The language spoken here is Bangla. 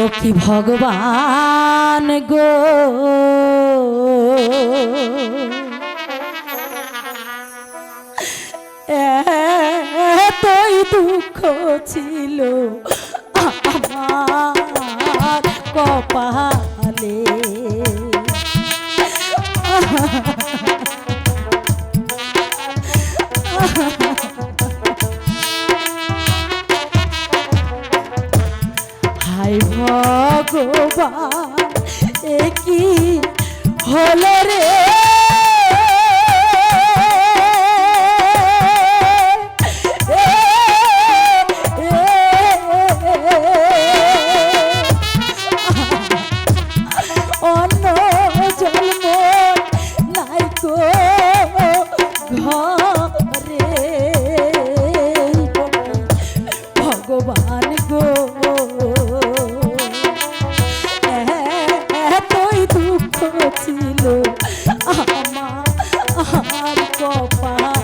ও কি ভগবান গো? এতই দুঃখ ছিল আমার কপালে। হাই ভগবান এ কি হলো রে? আমার কপালে